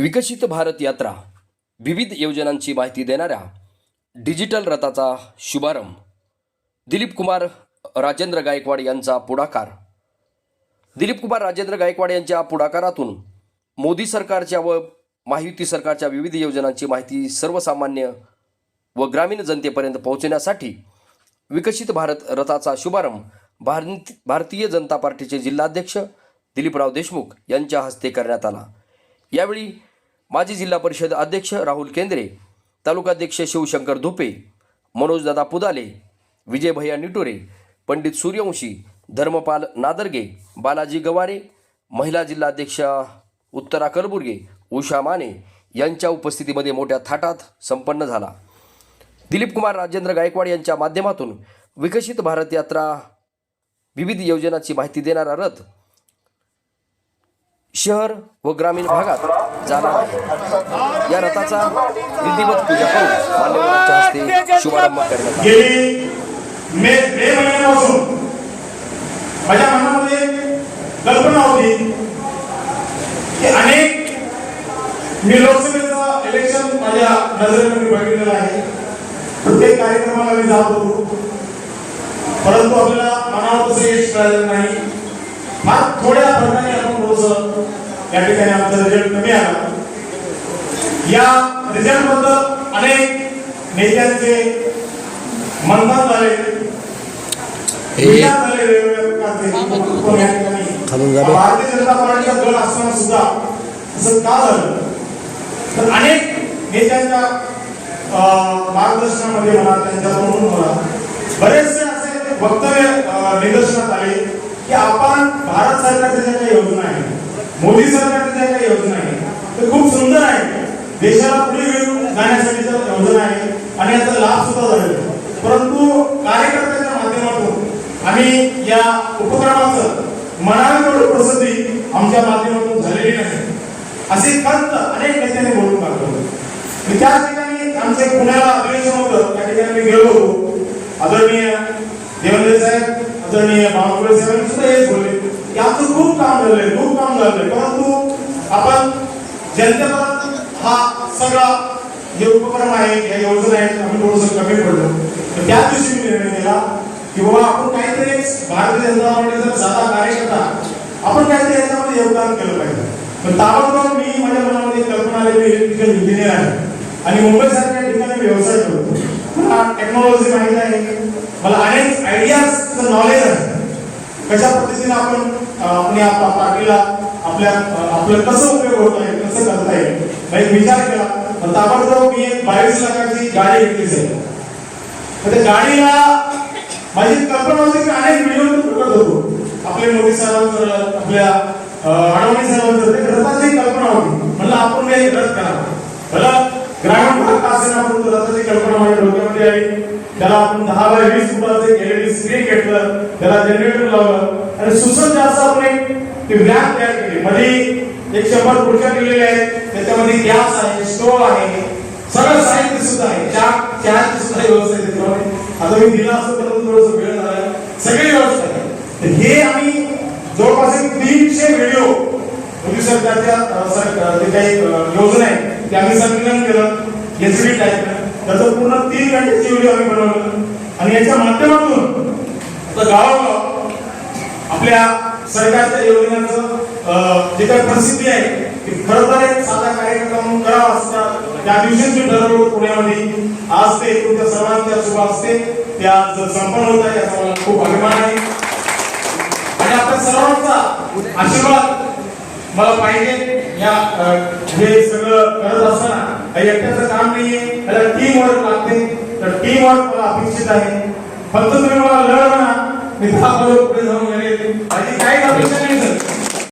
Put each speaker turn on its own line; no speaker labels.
विकसित भारत यात्रा विविध योजनांची माहिती देणाऱ्या डिजिटल रथाचा शुभारंभ. दिलीप कुमार राजेंद्र गायकवाड यांचा पुढाकार. दिलीप कुमार राजेंद्र गायकवाड यांच्या पुढाकारातून मोदी सरकारच्या व महायुती सरकारच्या विविध योजनांची माहिती सर्वसामान्य व ग्रामीण जनतेपर्यंत पोहोचण्यासाठी विकसित भारत रथाचा शुभारंभ भारत भारतीय जनता पार्टीचे जिल्हाध्यक्ष दिलीपराव देशमुख यांच्या हस्ते करण्यात आला. यावेळी माजी जिल्हा परिषद अध्यक्ष राहुल केंद्रे तालुकाध्यक्ष शिवशंकर धुपे मनोजदादा पुदाले विजय भैया निटोरे पंडित सूर्यवंशी धर्मपाल नादर्गे बालाजी गवारे महिला जिल्हाध्यक्ष उत्तरा कलबुर्गे उषा माने यांच्या उपस्थितीमध्ये मोठ्या थाटात संपन्न झाला. दिलीप कुमार राजेंद्र गायकवाड यांच्या माध्यमातून विकसित भारत यात्रा विविध योजनांची माहिती देणारा रथ शहर व ग्रामीण भागात जाणार आहे. या रथाचा विधिवत पूजा करून मान्यवरांच्या हस्ते शुभारंभ करण्यात
मे मे महिन्यापासून माझ्या मनामध्ये कल्पना होती की अनेक मी लोकसभेचा इलेक्शन माझ्या नजरेमध्ये बघितलेलं आहे. प्रत्येक कार्यक्रमाला मी जात होतो. परंतु आपल्याला मनावर तसं यश मिळालेलं नाही. फार थोड्या फरकाने या ठिकाणी आमचा रिझल्ट कमी आला. या रिझल्टबद्दल अनेक नेत्यांचे मंथन झाले. भारतीय जनता पार्टीचा दल असताना सुद्धा असं का झालं? तर अनेक नेत्यांच्या मार्गदर्शनामध्ये मला त्यांच्याकडून मला बरेचसे असे वक्तव्य निदर्शनात आले की आपण भारत सरकारच्या ज्या काही योजना आहेत मोदी सरकारच्या ज्या काही योजना आहेत ते खूप सुंदर आहे देशाला पुढे घेऊन जाण्यासाठी योजना आहे आणि याचा लाभ सुद्धा झालेला परंतु कार्यकर्त्यांच्या माध्यमातून आम्ही या उपक्रमाचं मनाला प्रसिद्धी आमच्या माध्यमातून झालेली नाही. असे खंत अनेक नेत्यांनी बोलून टाकलं मी त्याच ठिकाणी आमचं एक पुण्याला अधिवेशन होतं त्या ठिकाणी मी गेलो होतो. आदरणीय देवेंद्र साहेब आदरणीय बावनकुळे साहेबांनी सुद्धा हेच बोलले. याचं खूप काम झालंय खूप काम झालंय. परंतु आपण जनतेपर्यंत हा सगळा हे उपक्रम आहे या योजना आहेत आम्ही थोडस कमी पडलो. तर त्या दिवशी मी निर्णय केला की बाबा आपण काहीतरी भारतीय जनता पार्टीचा साधा कार्यकर्ता आपण काहीतरी याच्यामध्ये योगदान केलं पाहिजे. पण ताबडतोब मी माझ्या मनामध्ये कल्पना आली मी इलेक्ट्रिकल इंजिनियर आहे. आणि मुंबई सारख्या ठिकाणी व्यवसाय करतो. मला टेक्नॉलॉजी माहिती आहे. मला अनेक आयडियाज नॉलेज आहे. कशा पद्धतीने आपण अं, आपल्या आपल्या पार्टीला आपल्या आपलं कसं उपयोग होत आहे कसं करता येईल? मग विचार केला. मग ताबडतोब मी एक बावीस लाखाची गाडी घेतलीच आहे. तर त्या गाडीला माझी कल्पना होती की अनेक व्हिडिओ बघत होतो. आपले मोदी साहेबांचं आपल्या अं, अडवाणी साहेबांचं ते रथाची कल्पना होती. म्हणलं आपण काही रथ करा मला ग्रामीण भाग असेल आपण रथाची कल्पना माझ्या डोक्यामध्ये आली त्याला आपण दहा बाय वीस फुटाचं एक एलईडी स्क्रीन घेतलं त्याला जनरेटर लावलं. आणि सुसज्ज असं आपण एक ती तयार केली. मध्ये एक शंभर खुर्च्या केलेल्या आहेत. त्याच्यामध्ये गॅस आहे स्टोव्ह आहे. सगळं साहित्य सुद्धा आहे. चहा चहाची सुद्धा व्यवस्था आहे त्याच्यामध्ये. आता मी दिला असं परंतु थोडस वेळ झाला. सगळी व्यवस्था आहे. तर हे आम्ही जवळपास एक तीनशे व्हिडिओ मोदी सरकारच्या जे काही योजना आहे. ते आम्ही संकलन केलं. एसडी टाईप त्याचं पूर्ण तीन घंट्याची व्हिडिओ आम्ही बनवलं. आणि याच्या माध्यमातून गावा गावागाव आपल्या सरकारच्या योजनांचं अं, जे काही प्रसिद्धी आहे ती खरं तर एक साधा कार्यक्रम म्हणून करावा असता त्या दिवशीच मी ठरवलं पुण्यामध्ये. आज ते तुमच्या सर्वांच्या शुभ असते त्या आज संपन्न होत आहे याचा मला खूप अभिमान आहे. आणि आपल्या सर्वांचा आशीर्वाद मला पाहिजे. या हे सगळं करत असताना एकट्याचं काम नाहीये. त्याला टीम वर्क लागते. तर टीम वर्क मला अपेक्षित आहे. फक्त तुम्ही मला लढ म्हणा मी दहा पदं पुढे जाऊन गेले. माझी काहीच अपेक्षा नाही सर.